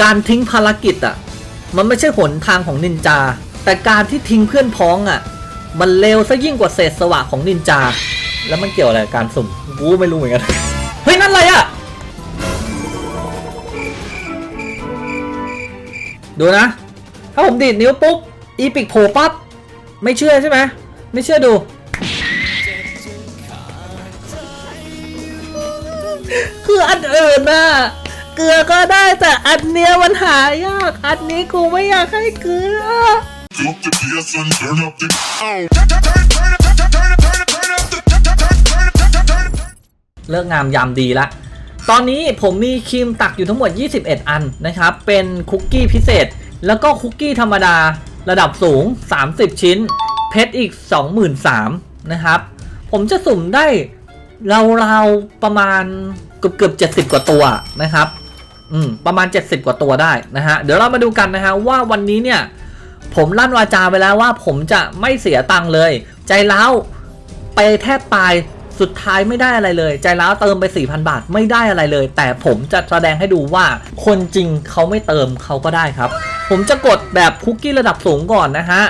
การทิ้งภารกิจอะมันไม่ใช่หนทางของนินจา แต่การที่ทิ้งเพื่อนพ้องอะ มันเลวซะยิ่งกว่าเศษสวะของนินจา แล้วมันเกี่ยวอะไรกับการสุ่มกูไม่รู้เหมือนกัน เฮ้ย นั่นอะไรอะ ดูนะ ถ้าผมดีดนิ้วปุ๊บ อีปิกโผล่ปั๊บ ไม่เชื่อใช่ไหม ไม่เชื่อดู คืออันเอื่นน่ะ เกลือก็ได้แต่อันเนี้ยมันหายาก อันนี้กูไม่อยากให้เกลือ Flip the PS and turn up the. Oh. เลิกงามยามดีละ ตอนนี้ผมมีครีมตักอยู่ทั้งหมด 21 อันนะครับ เป็นคุกกี้พิเศษ แล้วก็คุกกี้ธรรมดาระดับสูง 30 ชิ้น เพชรอีก 23,000นะครับ ผมจะสุ่มได้ราวๆประมาณเกือบเกือบ70 กว่าตัวนะครับ อืมประมาณ 70 กว่าตัวได้นะฮะ เดี๋ยวเรามาดูกันนะฮะว่าวันนี้เนี่ย ผมลั่นวาจาไปแล้วว่าผมจะไม่เสียตังค์เลย ใจร้าวไปแทบตายสุดท้ายไม่ได้อะไรเลย ใจร้าวเติมไป 4,000 บาทไม่ได้อะไรเลย แต่ผมจะแสดงให้ดูว่าคนจริงเขาไม่เติมเขาก็ได้ครับ ผมจะกดแบบคุกกี้ระดับสูงก่อนนะฮะ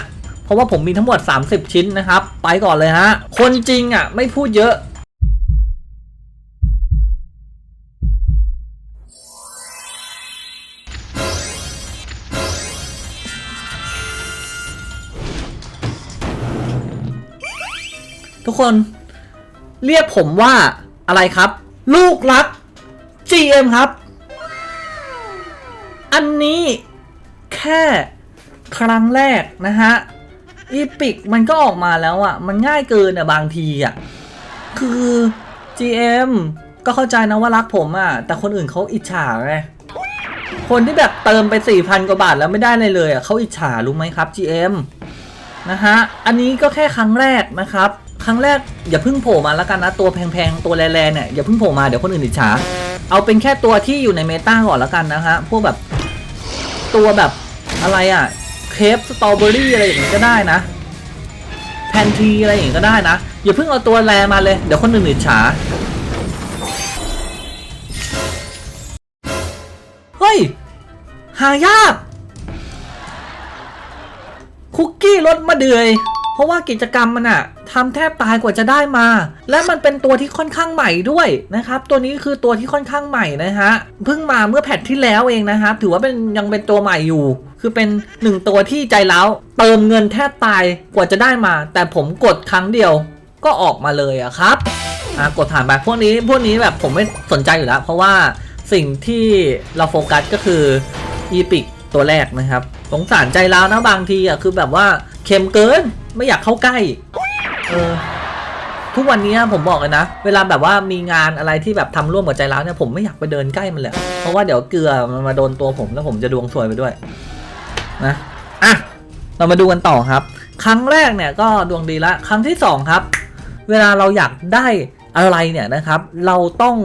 เพราะว่าผมมีทั้งหมด 30 ชิ้นนะครับ ไปก่อนเลยฮะ คนจริงอะไม่พูดเยอะ คน เรียกผมว่าอะไรครับ ลูกรัก GM ครับ อันนี้แค่ครั้งแรกนะฮะอีพิกมันก็ออกมาแล้วอะ่ะ มันง่ายเกินอะ่ะบางทีอะ่ะ คือ GM ก็เข้าใจนะว่ารักผมอะ่ะ แต่คนอื่นเขาอิจฉาไงคนที่แบบเติมไป 4,000 กว่าบาทแล้วไม่ได้เลยเลยอะ่ะเขาอิจฉารู้ไหมครับ GM นะฮะ อันนี้ก็แค่ครั้งแรกนะครับ รั้งแรกอย่าเพิ่งโผล่มาแล้วกันนะตัวแพงๆตัวแรงๆเนี่ยอย่าเพิ่งโผล่มาเดี๋ยวคนอื่นอิจฉาเอาเป็นแค่ตัวที่อยู่ในเมตาก่อนแล้วกันนะฮะพวกแบบตัวแบบอะไรอะ่ะเคฟสตรอเบอรี่อะไรอย่างงี้ก็ได้นะแพนทีอะไรอย่างงี้ก็ได้นะอย่าเพิ่งเอาตัวแรงมาเลยเดี๋ยวคนอื่นอิจฉาเฮ้ยหายากคุกกี้รสมะเดือย เพราะว่ากิจกรรมมันอะทำแทบตายกว่าจะได้มา และมันเป็นตัวที่ค่อนข้างใหม่ด้วยนะครับตัวนี้คือตัวที่ค่อนข้างใหม่นะฮะเพิ่งมาเมื่อแพทที่แล้วเองนะครับถือว่าเป็นยังเป็นตัวใหม่อยู่ คือเป็นหนึ่งตัวที่ใจแล้วเติมเงินแทบตายกว่าจะได้มา แต่ผมกดครั้งเดียวก็ออกมาเลยอะครับอะกดผ่านไปพวกนี้พวกนี้แบบผมไม่สนใจอยู่แล้ว เพราะว่าสิ่งที่เราโฟกัสก็คืออีพิกตัวแรกนะครับสงสารใจร้าวนะบางทีอะคือแบบว่า เค็มเกินไม่อยากเข้าใกล้ เออ ทุกวันนี้ผมบอกเลยนะ เวลาแบบว่ามีงานอะไรที่แบบทำร่วมกับใจร้าวเนี่ยผมไม่อยากไปเดินใกล้มันเลยเพราะว่าเดี๋ยวเกลือมันมาโดนตัวผมแล้วผมจะดวงสวยไปด้วย นะอะเรามาดูกันต่อครับ ครั้งแรกเนี่ยก็ดวงดีละครั้งที่สองครับ เวลาเราอยากได้อะไรเนี่ยนะครับ เราต้อง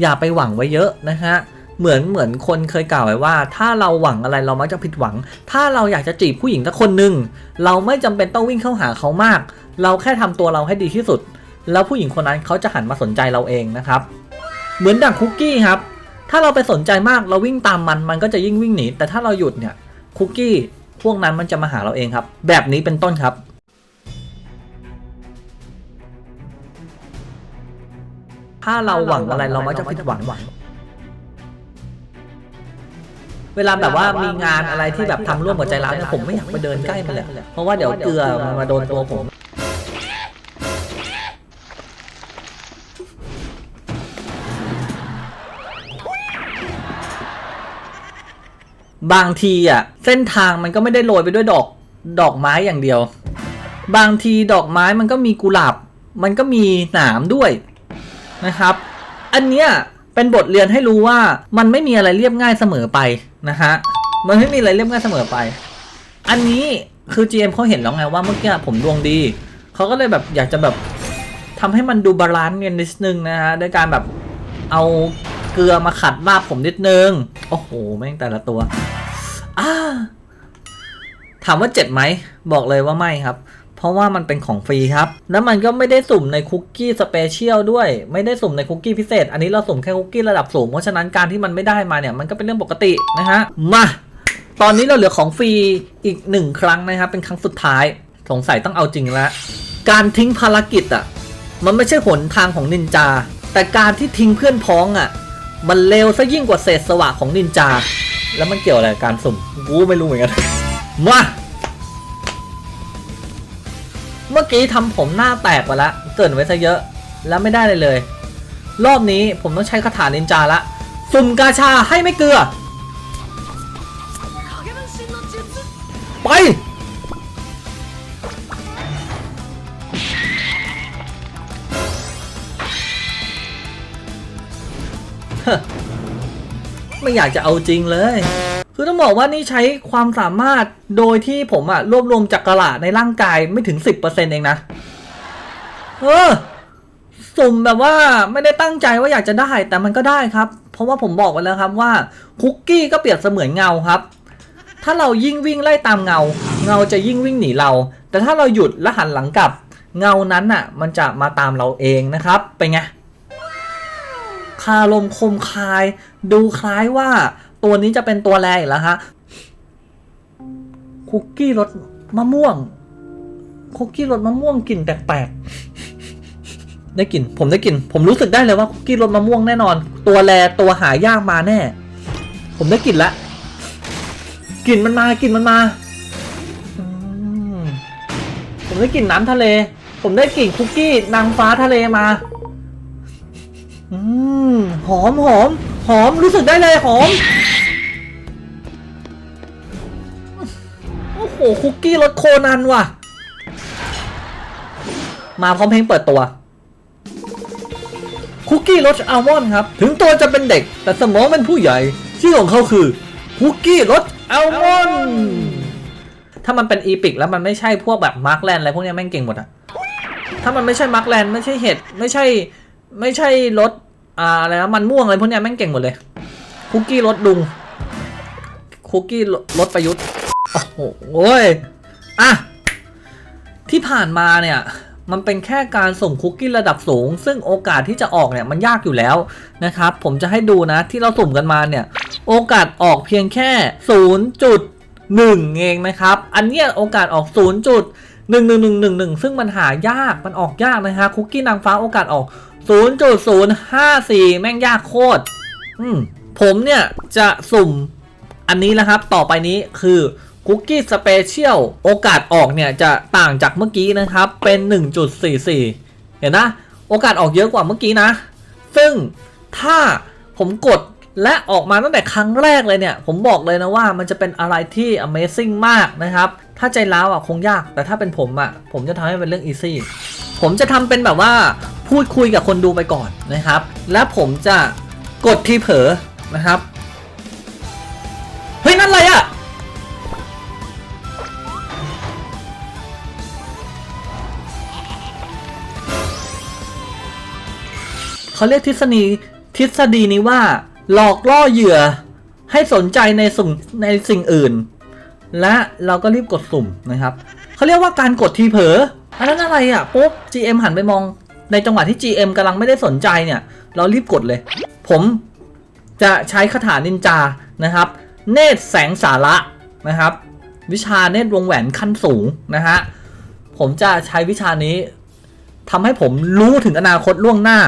อย่าไปหวังไว้เยอะนะฮะ เหมือนเหมือนคนเคยกล่าวไว้ว่า ถ้าเราหวังอะไรเรามักจะผิดหวัง ถ้าเราอยากจะจีบผู้หญิงสักคนหนึ่งเราไม่จำเป็นต้องวิ่งเข้าหาเขามาก เราแค่ทำตัวเราให้ดีที่สุด แล้วผู้หญิงคนนั้นเขาจะหันมาสนใจเราเองนะครับ เหมือนดังคุกกี้ครับ ถ้าเราไปสนใจมากเราวิ่งตามมันมันก็จะยิ่งวิ่งหนีแต่ถ้าเราหยุดเนี่ยคุกกี้พวกนั้นมันจะมาหาเราเองครับ แบบนี้เป็นต้นครับถ้าเราหวังอะไรเรามักจะผิดหวัง เวลาแบบว่ามีงานอะไรที่แบบทำร่วมกับใจร้าวเนี่ยผมไม่อยากไปเดินใกล้มันเลยเพราะว่าเดี๋ยวเกลือมันมาโดนตัวผม บางทีอะ เส้นทางมันก็ไม่ได้โรยไปด้วยดอกดอกไม้อย่างเดียว บางทีดอกไม้มันก็มีกุหลาบ มันก็มีหนามด้วยนะครับ อันเนี้ยเป็นบทเรียนให้รู้ว่ามันไม่มีอะไรเรียบง่ายเสมอไป นะฮะ มันไม่มีอะไรเรียบง่ายเสมอไป อันนี้คือ GM เขาเห็นแล้วไงว่าเมื่อกี้ผมดวงดี เขาก็เลยแบบอยากจะแบบทำให้มันดูบาลานซ์กันนิดนึงนะฮะด้วยการแบบเอาเกลือมาขัดลาบผมนิดนึง โอ้โห แม่งแต่ละตัวอาถามว่าเจ็บไหม บอกเลยว่าไม่ครับ เพราะว่ามันเป็นของฟรีครับ แล้วมันก็ไม่ได้สุ่มในคุกกี้สเปเชียลด้วย ไม่ได้สุ่มในคุกกี้พิเศษ อันนี้เราสุ่มแค่คุกกี้ระดับสูง เพราะฉะนั้นการที่มันไม่ได้มาเนี่ยมันก็เป็นเรื่องปกตินะฮะ มา ตอนนี้เราเหลือของฟรีอีกหนึ่งครั้งนะครับ เป็นครั้งสุดท้าย สงสัยต้องเอาจริงแล้ว การทิ้งภารกิจอะ มันไม่ใช่หนทางของนินจา แต่การที่ทิ้งเพื่อนพ้องอะ มันเลวซะยิ่งกว่าเศษสวะของนินจา แล้วมันเกี่ยวอะไรกับการสุ่ม กูไม่รู้เหมือนกัน มา มื่อกี้ทำผมหน้าแตกไปละเกินไว้ซะเยอะ แล้วไม่ได้เลยเลย รอบนี้ผมต้องใช้คาถานินจาละสุ่มกาชาให้ไม่เกลือ ไป ไม่อยากจะเอาจริงเลย คือต้องบอกว่านี่ใช้ความสามารถโดยที่ผมอะรวบรวมจักรละในร่างกายไม่ถึง 10%เองนะ เออ สุ่มแบบว่าไม่ได้ตั้งใจว่าอยากจะได้แต่มันก็ได้ครับ เพราะว่าผมบอกไว้แล้วครับว่าคุกกี้ก็เปรียบเสมือนเงาครับ ถ้าเรายิ่งวิ่งไล่ตามเงา เงาจะยิ่งวิ่งหนีเรา แต่ถ้าเราหยุดและหันหลังกลับ เงานั้นน่ะมันจะมาตามเราเองนะครับเป็นไงคาลมคมคาย ดูคล้ายว่า ตัวนี้จะเป็นตัวแรอีกแล้วฮะ คุกกี้รสมะม่วง คุกกี้รสมะม่วงกลิ่นแปลกๆ ได้กลิ่น ผมได้กลิ่น ผมรู้สึกได้เลยว่าคุกกี้รสมะม่วงแน่นอน ตัวแรตัวหายากมาแน่ ผมได้กลิ่นละกลิ่นมันมากลิ่นมันมา ผมได้กลิ่นน้ำทะเล ผมได้กลิ่นคุกกี้นางฟ้าทะเลมาอืมหอมหอมหอมรู้สึกได้เลยหอม หคุกกี้รสโคนันว่ะ มาพร้อมเพลงเปิดตัว คุกกี้รสอัลมอนด์ครับ ถึงตัวจะเป็นเด็ก แต่สมองเป็นผู้ใหญ่ ชื่อของเขาคือ คุกกี้รสอัลมอนด์ถ้ามันเป็นอีพิกแล้วมันไม่ใช่พวกแบบมาร์กแลนอะไรพวกนี้แม่งเก่งหมดอะถ้ามันไม่ใช่มาร์กแลนไม่ใช่เห็ดไม่ใช่ไม่ใช่รสอ่าอะไรนะมันม่วงอะไรพวกนี้แม่งเก่งหมดเลย คุกกี้รสดุงคุกกี้รสประยุทธ์ โอ้โหโอ้ยอะ ที่ผ่านมาเนี่ย มันเป็นแค่การส่งคุกกี้ระดับสูง ซึ่งโอกาสที่จะออกเนี่ยมันยากอยู่แล้วนะครับ ผมจะให้ดูนะที่เราสุ่มกันมาเนี่ย โอกาสออกเพียงแค่0.1เองนะครับ อันเนี้ยโอกาสออก 0.11111ซึ่งมันหายาก มันออกยากนะฮะ คุกกี้นางฟ้าโอกาสออก 0.054 แม่งยากโคตร อืมผมเนี่ยจะสุ่มอันนี้นะครับ ต่อไปนี้คือ คุกกี้สเปเชียลโอกาสออกเนี่ยจะต่างจากเมื่อกี้นะครับ เป็น 1.44 เห็นนะ โอกาสออกเยอะกว่าเมื่อกี้นะ ซึ่งถ้าผมกดและออกมาตั้งแต่ครั้งแรกเลยเนี่ย ผมบอกเลยนะว่ามันจะเป็นอะไรที่ Amazing มากนะครับ ถ้าใจร้าวอะคงยาก แต่ถ้าเป็นผมอะ ผมจะทำให้เป็นเรื่อง easy ผมจะทำเป็นแบบว่าพูดคุยกับคนดูไปก่อนนะครับ และผมจะกดทีเผลอนะครับ เขาเรียกทฤษฎีทฤษฎีนี้ว่า หลอกล่อเหยื่อให้สนใจในสุ่มในสิ่งอื่น และเราก็รีบกดสุ่มนะครับเขาเรียกว่าการกดทีเผลออันนั้นอะไรอะปุ๊บ GM หันไปมองในจังหวะที่ GM กำลังไม่ได้สนใจเนี่ย เรารีบกดเลย ผมจะใช้คาถานินจานะครับ เนตรแสงสาระนะครับ วิชาเนตรวงแหวนขั้นสูงนะฮะผมจะใช้วิชานี้ทำให้ผมรู้ถึงอนาคตล่วงหน้า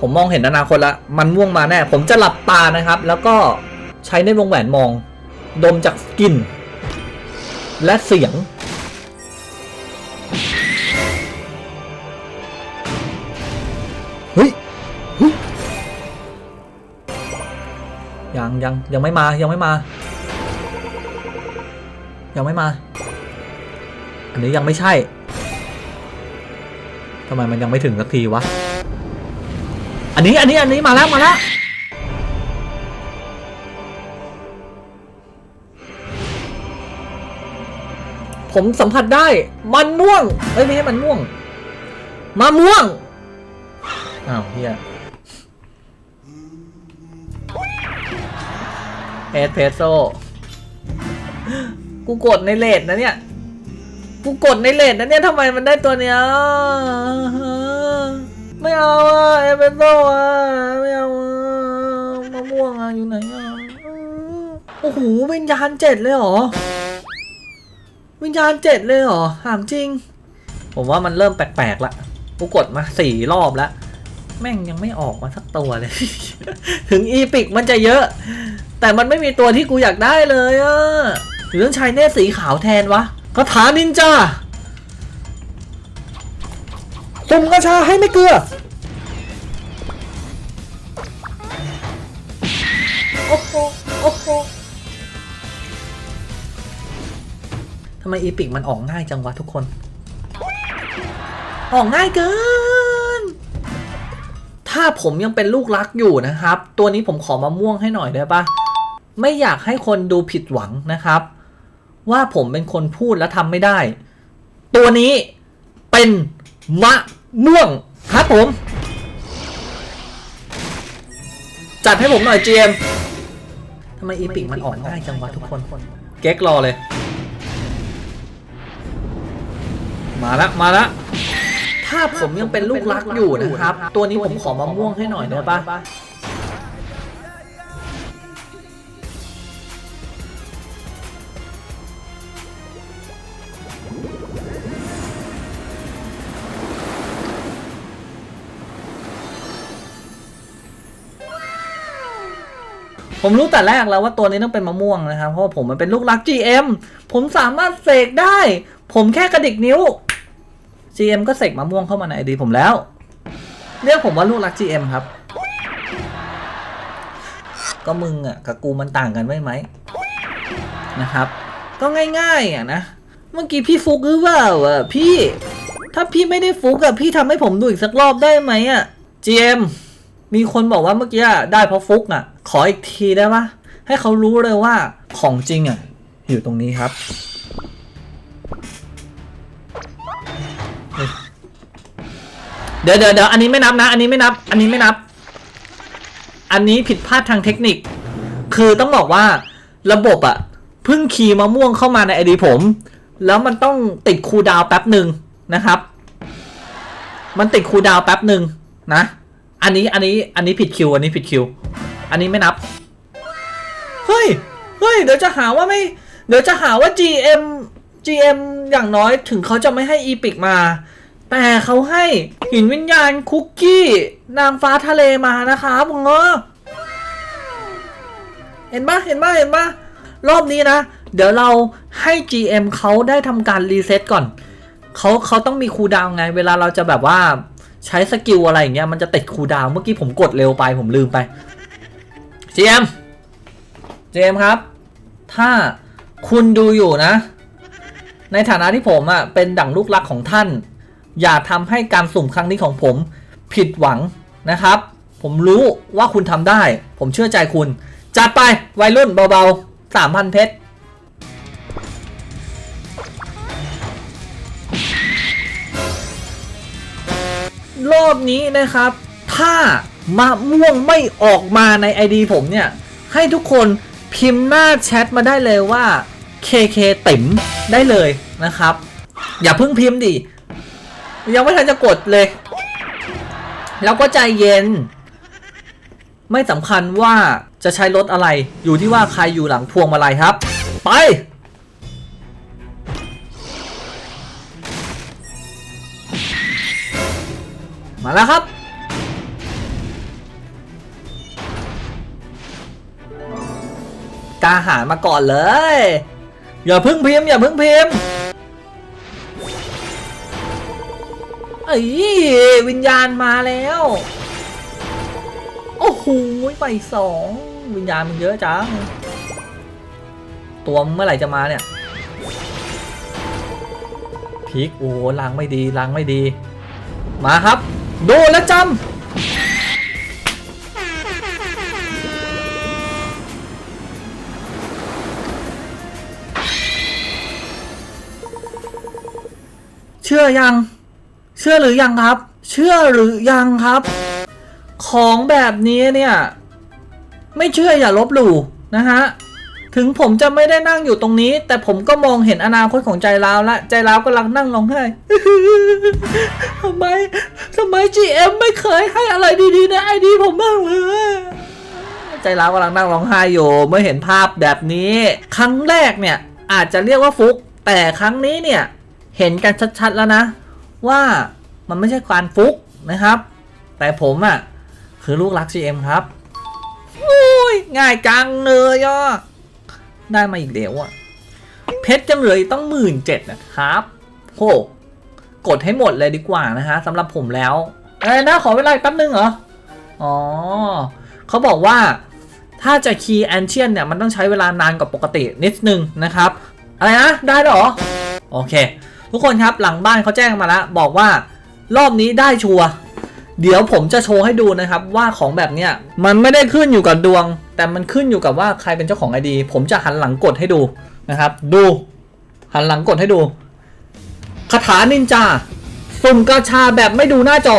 ผมมองเห็นอนาคตล้วมันม่วงมาแน่ ผมจะหลับตานะครับ แล้วก็ใช้ในวงแหวนมอง ดมจากกลิ่นและเสียงเฮ้ยเฮ้ยยังยังยังไม่มายังไม่มา ยังไม่มา อันนี้ยังไม่ใช่ทำไมมันยังไม่ถึงสักทีวะ อันนี้อันนี้อันนี้มาแล้วมาแล้วผมสัมผัสได้ มันม่วงเอ้ยไม่ใช่มันม่วงมะม่วงอ้าวเฮียเอสเพรสโซกูกดในเลทนะเนี่ย กูกดในเลทนะเนี่ยทำไมมันได้ตัวเนี้ย ไม่เอาอะเอเปโซอะไม่เอาอะมะม่วงอะอยู่ไหนอะโอ้โหวิญญาณเจ็ดเลยเหรอวิญญาณเจ็ดเลยเหรอถามจริง ผมว่ามันเริ่มแปลกๆละกูกดมาสี่รอบแล้ว แม่งยังไม่ออกมาสักตัวเลย ถึงอีพิกมันจะเยอะ แต่มันไม่มีตัวที่กูอยากได้เลยอะหรือต้องใช้เนตสีขาวแทนวะกระถานินจา ตุ่มกระชาให้ไม่เกลือ โอ้โห โอ้โหทำไมอีพิกมันออกง่ายจังวะทุกคน ออกง่ายเกิน ถ้าผมยังเป็นลูกรักอยู่นะครับ ตัวนี้ผมขอมะม่วงให้หน่อยได้ปะไม่อยากให้คนดูผิดหวังนะครับ ว่าผมเป็นคนพูดแล้วทำไม่ได้ ตัวนี้เป็นมะ ม่วงครับผม จัดให้ผมหน่อยเจมทำไมอีปิกมันออกง่ายจังวะทุกคน เก๊กรอเลย มาละมาละถ้าผมยังเป็นลูกรักอยู่นะครับ ตัวนี้ผมขอมะม่วงให้หน่อยได้ปะ ผมรู้แต่แรกแล้วว่าตัวนี้ต้องเป็นมะม่วงนะครับ เพราะผมมันเป็นลูกรัก GM ผมสามารถเสกได้ ผมแค่กระดิกนิ้ว GM ก็เสกมะม่วงเข้ามาในไอดีผมแล้ว เรียกผมว่าลูกรัก GM ครับ ก็มึงอะกับกูมันต่างกันไว้ไหมนะครับ ก็ง่ายๆอะนะเมื่อกี้พี่ฟุกหรือเปล่าอะพี่ ถ้าพี่ไม่ได้ฟุกอะพี่ทำให้ผมดูอีกสักรอบได้ไหมอะ GM มีคนบอกว่าเมื่อกี้ได้เพราะฟุกอะ ขออีกทีได้ปะให้เขารู้เลยว่าของจริงอะ อยู่ตรงนี้ครับ เดี๋ยวเดี๋ยวเดี๋ยวอันนี้ไม่นับนะ อันนี้ไม่นับ อันนี้ไม่นับ อันนี้ผิดพลาดทางเทคนิค คือต้องบอกว่าระบบอะเพิ่งคีย์มะม่วงเข้ามาในไอดีผม แล้วมันต้องติดคูดาวแป๊บหนึ่งนะครับ มันติดคูดาวแป๊บหนึ่งนะ อันนี้อันนี้อันนี้ผิดคิว อันนี้ผิดคิว อันนี้ไม่นับ เฮ้ย เฮ้ย เดี๋ยวจะหาว่าไม่ เดี๋ยวจะหาว่า GM GM อย่างน้อยถึงเขาจะไม่ให้อีพิกมา แต่เขาให้หินวิญญาณคุกกี้ นางฟ้าทะเลมานะครับมึงเออเห็นปะเห็นปะเห็นปะรอบนี้นะ เดี๋ยวเราให้ GM เขาได้ทำการรีเซ็ตก่อน เขาเขาต้องมีคูลดาวน์ไง เวลาเราจะแบบว่า ใช้สกิลอะไรอย่างเงี้ยมันจะติดคูดาวเมื่อกี้ผมกดเร็วไปผมลืมไป GM GM ครับ ถ้าคุณดูอยู่นะ ในฐานะที่ผมอะ่ะเป็นดั่งลูกรักของท่าน อย่าทำให้การสุ่มครั้งนี้ของผมผิดหวังนะครับ ผมรู้ว่าคุณทำได้ ผมเชื่อใจคุณ จัดไปวัยรุ่นเบาๆสามพันเพชร รอบนี้นะครับ ถ้ามะม่วงไม่ออกมาใน ID ผมเนี่ย ให้ทุกคนพิมพ์หน้าแชทมาได้เลยว่า KK ติ๋มได้เลยนะครับ อย่าเพิ่งพิมพ์ดิ ยังไม่ทันจะกดเลย แล้วก็ใจเย็น ไม่สำคัญว่าจะใช้รถอะไร อยู่ที่ว่าใครอยู่หลังพวงมาลัยครับ ไป มาแล้วครับ กาหารมาก่อนเลย อย่าพึ่งพิมพ์อย่าพึ่งพิมพ์เอ้ยวิญญาณมาแล้ว โอ้โหไปสองวิญญาณมันเยอะจัง ตัวเมื่อไหร่จะมาเนี่ยพีกโอ้ล้างไม่ดีล้างไม่ดี มาครับ โดูและจำเชื่อยัง เชื่อหรือยังครับ เชื่อหรือยังครับ ของแบบนี้เนี่ย ไม่เชื่ออย่าลบหลู่นะฮะ ถึงผมจะไม่ได้นั่งอยู่ตรงนี้ แต่ผมก็มองเห็นอนาคตของใจร้าวละ ใจร้าวกำลังนั่งร้องไห้ ทำไมทำไม GM ไม่เคยให้อะไรดีๆในไอดีผมบ้างเลย ใจร้าวกำลังนั่งร้องไห้อยู่เมื่อเห็นภาพแบบนี้ ครั้งแรกเนี่ย อาจจะเรียกว่าฟุก แต่ครั้งนี้เนี่ย เห็นกันชัดๆแล้วนะ ว่ามันไม่ใช่การฟุกนะครับ แต่ผมอะ่ะคือลูกรัก GM ครับอุ้ยง่ายจังเลยอะ ได้มาอีกเดี๋ยวอะเพชรจังเลยต้องหมื่นเจ็ดนะครับโหกดให้หมดเลยดีกว่านะฮะสำหรับผมแล้วเอ้ยนะขอเวลาแป๊บนึงเหรอ อ๋อเขาบอกว่าถ้าจะคีย์แอนเชียนเนี่ยมันต้องใช้เวลานานกว่าปกตินิดนึงนะครับ อะไรนะ ได้หรอ โอเค ทุกคนครับหลังบ้านเขาแจ้งมาแล้ว บอกว่ารอบนี้ได้ชัวร์ เดี๋ยวผมจะโชว์ให้ดูนะครับว่าของแบบเนี้ยมันไม่ได้ขึ้นอยู่กับดวง แต่มันขึ้นอยู่กับว่าใครเป็นเจ้าของไอดีผมจะหันหลังกดให้ดูนะครับ ดู หันหลังกดให้ดูคาถานินจาสุ่มกาชาแบบไม่ดูหน้าจอ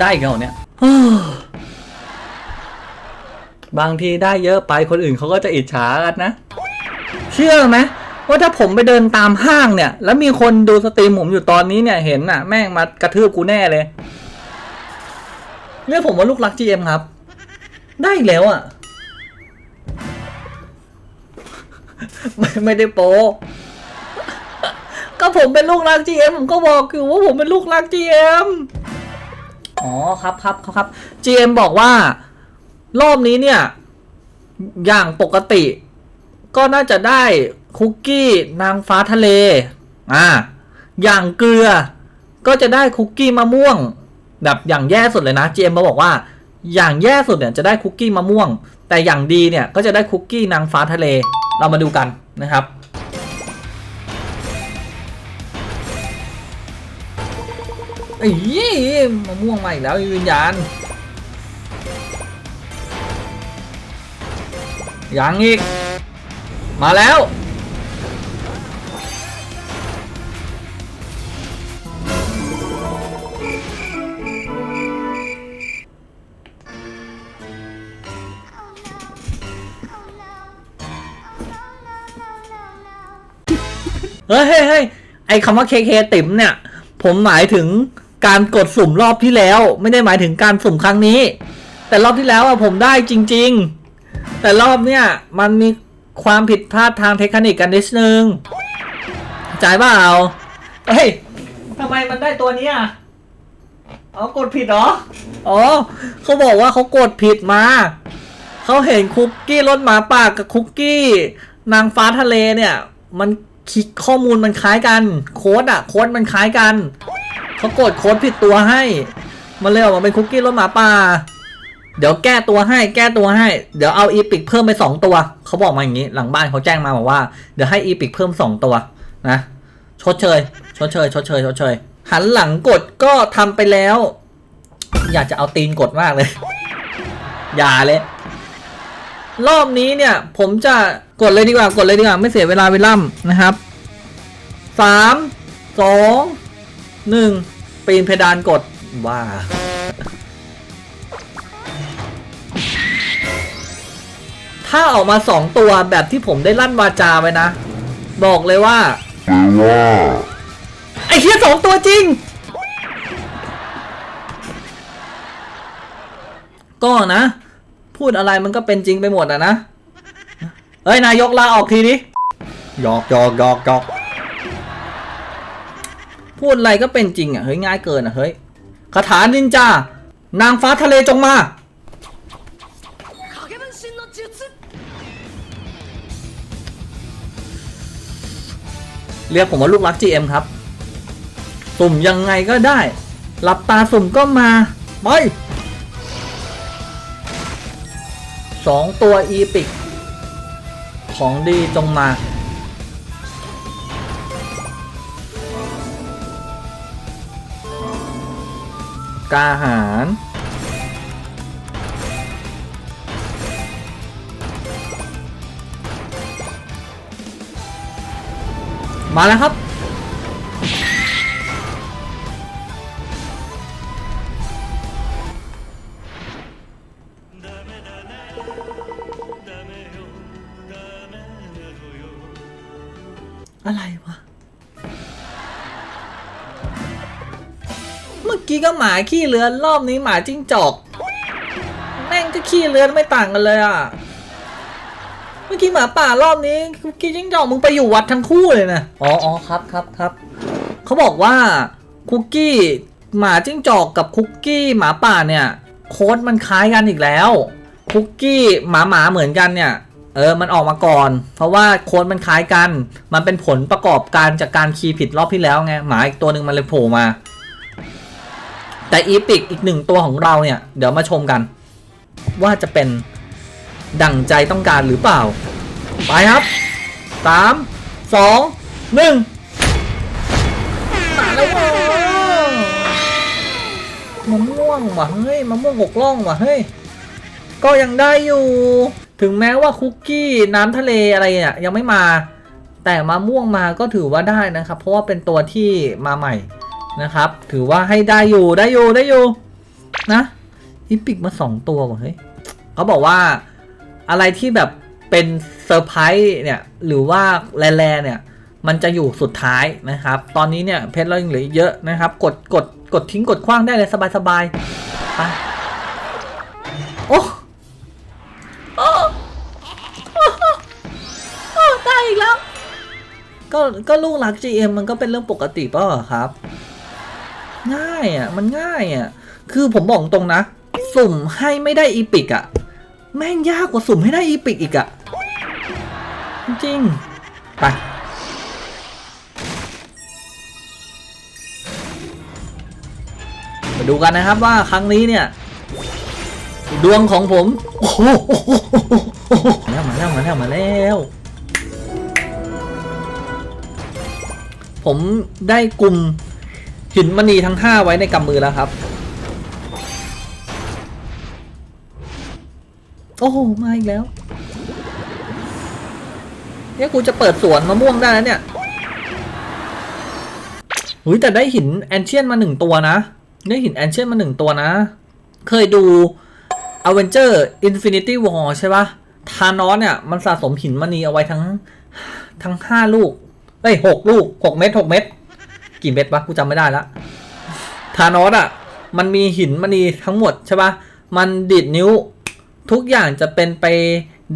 ได้อีกแล้วเนี่ยบางทีได้เยอะไปคนอื่นเขาก็จะอิจฉากันนะ เชื่อไหม ว่าถ้าผมไปเดินตามห้างเนี่ย แล้วมีคนดูสตรีมผมอยู่ตอนนี้เนี่ยเห็นน่ะ แม่งมากระทืบกูแน่เลยเรียกผมว่าลูกรัก GM ครับ ได้อีกแล้วอะ ไม่ไม่ได้โป ก็ผมเป็นลูกรัก GM ผมก็บอกอยู่ว่าผมเป็นลูกรัก GM อ๋อครับครับครับครับ GM บอกว่า รอบนี้เนี่ย อย่างปกติ ก็น่าจะได้ คุกกี้นางฟ้าทะเล อ่า อย่างเกลือ ก็จะได้คุกกี้มะม่วง แบบอย่างแย่สุดเลยนะ GM มาบอกว่า อย่างแย่สุดเนี่ยจะได้คุกกี้มะม่วง แต่อย่างดีเนี่ยก็จะได้คุกกี้นางฟ้าทะเล เรามาดูกันนะครับไอ้ยี่มะม่วงมาอีกแล้ววิญญาณยังอีก มาแล้ว เฮ้ยเฮ้ยเฮ้ยไอคำว่าเคเคติ๋มเนี่ย ผมหมายถึงการกดสุ่มรอบที่แล้ว ไม่ได้หมายถึงการสุ่มครั้งนี้ แต่รอบที่แล้วอะผมได้จริง ๆ แต่รอบเนี้ยมันมีความผิดพลาดทางเทคนิคกันนิดนึงจ่ายเปล่าเฮ้ยทำไมมันได้ตัวนี้ยอ๋อกดผิดเหรอ อ๋อเขาบอกว่าเขากดผิดมา เขาเห็นคุกกี้รสหมาป่ากับคุกกี้ นางฟ้าทะเลเนี่ย มัน คิดข้อมูลมันคล้ายกัน โค้ดอะโค้ดมันคล้ายกันเขากดโค้ดผิดตัวให้ มันเลยออกมาเป็นคุกกี้รสหมาป่า เดี๋ยวแก้ตัวให้แก้ตัวให้ เดี๋ยวเอาอีพิกเพิ่มไปสองตัว เขาบอกมาอย่างนี้ หลังบ้านเขาแจ้งมาบอกว่า เดี๋ยวให้อีพิกเพิ่มสองตัวนะชดเชยชดเชยชดเชยชดเชยหันหลังกดก็ทำไปแล้ว อยากจะเอาตีนกดมากเลย อย่าเลย รอบนี้เนี่ยผมจะกดเลยดีกว่ากดเลยดีกว่าไม่เสียเวลาไปล่ำนะครับสามสองหนึ่งปีนเพดานกดว้าถ้าออกมาสองตัวแบบที่ผมได้ลั่นวาจาไว้นะ บอกเลยว่าไอ้เหี้ยสองตัวจริง ก็นะ พูดอะไรมันก็เป็นจริงไปหมดอะนะ เฮ้ย นายกลาออกทีนี้หยอกหยอกหยอกหยอกพูดอะไรก็เป็นจริงอะ เฮ้ย ง่ายเกินอะ เฮ้ยคาถานินจา นางฟ้าทะเลจงมา เรียกผมว่าลูกรัก GM ครับ สุ่มยังไงก็ได้ หลับตาสุ่มก็มา ไป สองตัวอีปิก ของดีจงมา กาหารมาแล้วครับ อะไรวะ เมื่อกี้ก็หมาขี้เลือนรอบนี้หมาจิ้งจอก แม่งก็ขี้เลือนไม่ต่างกันเลยอะ เมื่อกี้หมาป่ารอบนี้คุกกี้จิ้งจอกมึงไปอยู่วัดทั้งคู่เลยนะ อ๋ออ๋อครับครับครับเขาบอกว่าคุกกี้หมาจิ้งจอกกับคุกกี้หมาป่าเนี่ย โค้ดมันคล้ายกันอีกแล้ว คุกกี้หมาหมาเหมือนกันเนี่ย เออ มันออกมาก่อน เพราะว่าโค้ดมันคล้ายกัน มันเป็นผลประกอบการจากการคีย์ผิดรอบที่แล้วไง หมาอีกตัวหนึ่งมันเลยโผล่มา แต่อีพิกอีกหนึ่งตัวของเราเนี่ย เดี๋ยวมาชมกัน ว่าจะเป็นดั่งใจต้องการหรือเปล่า ไปครับสามสองหนึ่งมาแล้วโว้ยมะม่วงว่ะเฮ้ยมะม่วงหกล่องว่ะเฮ้ย ก็ยังได้อยู่ ถึงแม้ว่าคุกกี้น้ำทะเลอะไรเนี่ยยังไม่มา แต่มะม่วงมาก็ถือว่าได้นะครับ เพราะว่าเป็นตัวที่มาใหม่นะครับ ถือว่าให้ได้อยู่ได้อยู่ได้อยู่นะฮิปปิกมาสองตัวว่ะเฮ้ยเขาบอกว่าอะไรที่แบบเป็นเซอร์ไพรส์เนี่ยหรือว่าแลๆเนี่ยมันจะอยู่สุดท้ายนะครับ ตอนนี้เนี่ยเพชรเรายังเหลืออีกเยอะนะครับ กดกดกดทิ้งกดคว้างได้เลยสบายๆไปโอ้ โอ้โอ้โอ้ได้อีกแล้ว ก็ก็ลูกรัก GM มันก็เป็นเรื่องปกติป่ะครับ ง่ายอะ มันง่ายอะ คือผมบอกตรงนะ สุ่มให้ไม่ได้อีพิกอะ แม่งยากกว่าสุ่มให้ได้อีพิกอีกอะ จริง ไปมาดูกันนะครับว่าครั้งนี้เนี่ย ดวงของผมโอ้โหมาแล้วมาแล้วมาแล้วมาแล้ว ผมได้กลุ่มหินมณีทั้ง 5 ไว้ในกำมือแล้วครับ โอ้โห มาอีกแล้ว เนี่ยกูจะเปิดสวนมะม่วงได้แล้วเนี่ยหุยแต่ได้หินแอนเชียนมาหนึ่งตัวนะ ได้หินแอนเชียนมาหนึ่งตัวนะ เคยดู a v e n g e r Infinity War ใช่ปะทานอสเนี่ยมันสะสมหินมณีเอาไว้ทั้งทั้งห้าลูกเอ้ยหกลูกหกเม็ดหกเม็ดกี่เม็ดวะกูจำไม่ได้ละทานอสอะมันมีหินมณีทั้งหมดใช่ปะมันดีดนิ้ว ทุกอย่างจะเป็นไป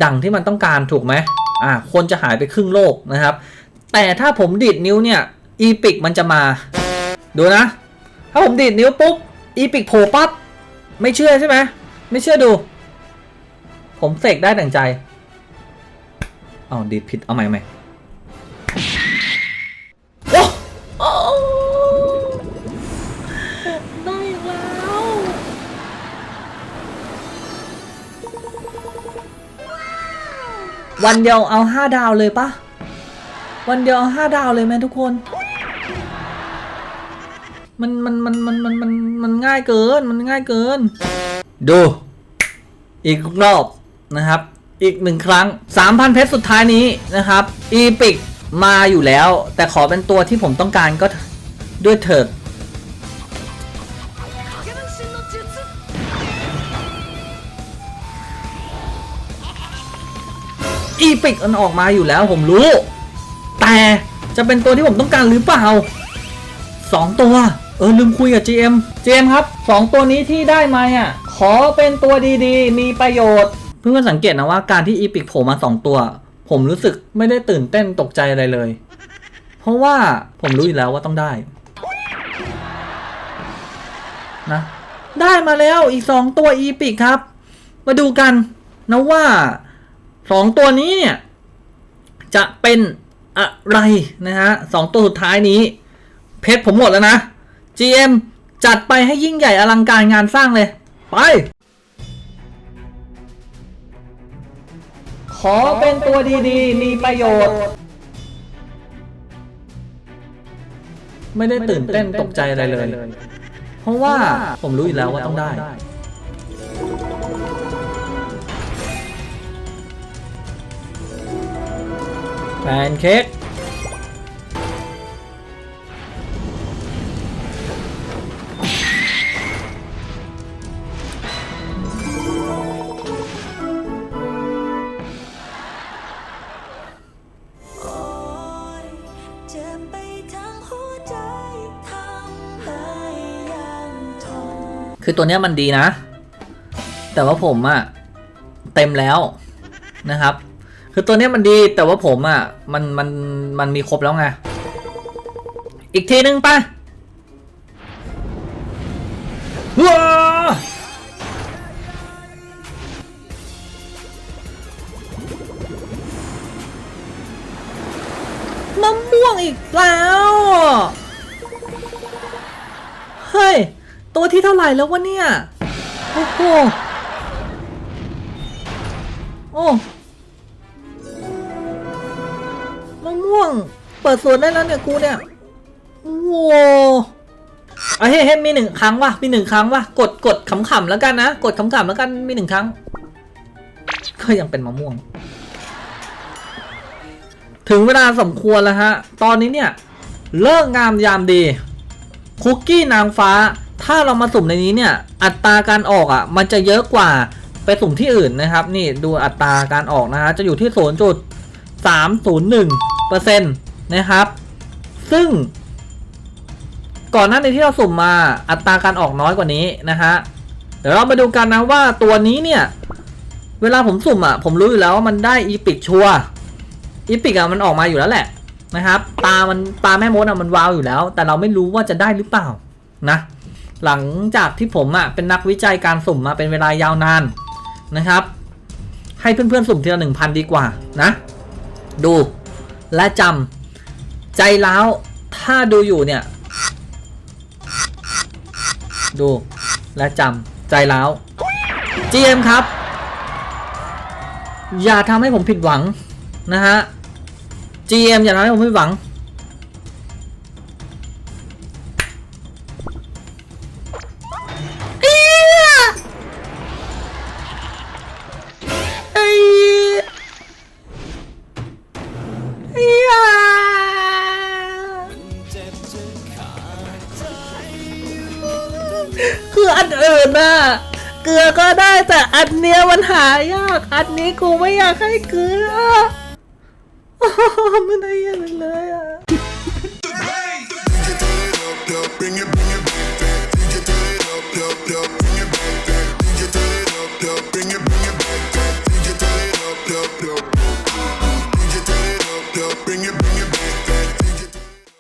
ดั่งที่มันต้องการถูกไหมอ่าคนจะหายไปครึ่งโลกนะครับ แต่ถ้าผมดีดนิ้วเนี่ยอีพิกมันจะมา ดูนะ ถ้าผมดีดนิ้วปุ๊บอีพิกโผล่ปั๊บไม่เชื่อใช่ไหม ไม่เชื่อดู ผมเสกได้ดั่งใจเอ๋อดีดผิด เอาใหม่ใหม่โอ้โอได้แล้ววันเดียวเอาห้าดาวเลยปะวันเดียวเอาห้าดาวเลยไหมทุกคน มันมันมันมันมันมันมันง่ายเกิน มันง่ายเกิน ดู อีกรอบนะครับ อีกหนึ่งครั้ง 3,000 เพชรสุดท้ายนี้นะครับ อีพิกมาอยู่แล้ว แต่ขอเป็นตัวที่ผมต้องการก็ด้วยเถิดอีพิกมันออกมาอยู่แล้วผมรู้ แต่จะเป็นตัวที่ผมต้องการหรือเปล่าสองตัว เออลืมคุยกับ GM GM ครับสองตัวนี้ที่ได้มาอะขอเป็นตัวดีๆ มีประโยชน์ เพิ่งสังเกตนะว่าการที่อีพิกโผล่มาสองตัว ผมรู้สึกไม่ได้ตื่นเต้นตกใจอะไรเลย เพราะว่าผมรู้อยู่แล้วว่าต้องได้ นะ ได้มาแล้วอีกสองตัวอีพิกครับ มาดูกันนะว่าสองตัวนี้เนี่ย จะเป็นอะไรนะฮะสองตัวสุดท้ายนี้ เพชรผมหมดแล้วนะ GM จัดไปให้ยิ่งใหญ่อลังการงานสร้างเลย ไป ขอเป็นตัวดีๆ มีประโยชน์ ไม่ได้ตื่นเต้นตกใจอะไรเลย เพราะว่าผมรู้อยู่แล้วว่าต้องได้ แพนเค้ก ตัวเนี้ยมันดีนะ แต่ว่าผมอะเต็มแล้วนะครับ คือตัวเนี้ยมันดีแต่ว่าผมอะมันมันมันมีครบแล้วไง อีกทีหนึ่งไปว้าม่วงอีกแล้ว เฮ้ย ตัวที่เท่าไหร่แล้ววะเนี่ย โอ้โหโอ้มะม่วง เปิดสวนได้แล้วเนี่ยกูเนี่ยโอ้โหเอ้ยเฮ้ยเฮ้ยมีหนึ่งครั้งว่ะมีหนึ่งครั้งว่ะกดกดขำๆแล้วกันนะกดขำๆแล้วกันมีหนึ่งครั้ง ก็ยังเป็นมะม่วง ถึงเวลาสมควรแล้วฮะ ตอนนี้เนี่ย เลิกงามยามดี คุกกี้นางฟ้า ถ้าเรามาสุ่มในนี้เนี่ย อัตราการออกอะ มันจะเยอะกว่าไปสุ่มที่อื่นนะครับ นี่ดูอัตราการออกนะฮะจะอยู่ที่ 0.301เปอร์เซ็นต์นะครับ ซึ่ง ก่อนหน้านี้ที่เราสุ่มมาอัตราการออกน้อยกว่านี้นะฮะเดี๋ยวเรามาดูกันนะว่าตัวนี้เนี่ย เวลาผมสุ่มอะ ผมรู้อยู่แล้วว่ามันได้อีปิกชัวอีปิกอะมันออกมาอยู่แล้วแหละนะครับ ตามันตาแม่มดอะมันวาวอยู่แล้ว แต่เราไม่รู้ว่าจะได้หรือเปล่านะ หลังจากที่ผมอะเป็นนักวิจัยการสุ่มมาเป็นเวลายาวนานนะครับ ให้เพื่อนๆสุ่มทีละหนึ่งพันดีกว่านะ ดูและจำใจร้วถ้าดูอยู่เนี่ย ดูและจำใจร้ว GM ครับ อย่าทำให้ผมผิดหวังนะฮะ GM อย่าทำให้ผมผิดหวังี้กูไม่อยากให้เกลือม่ได้ยิน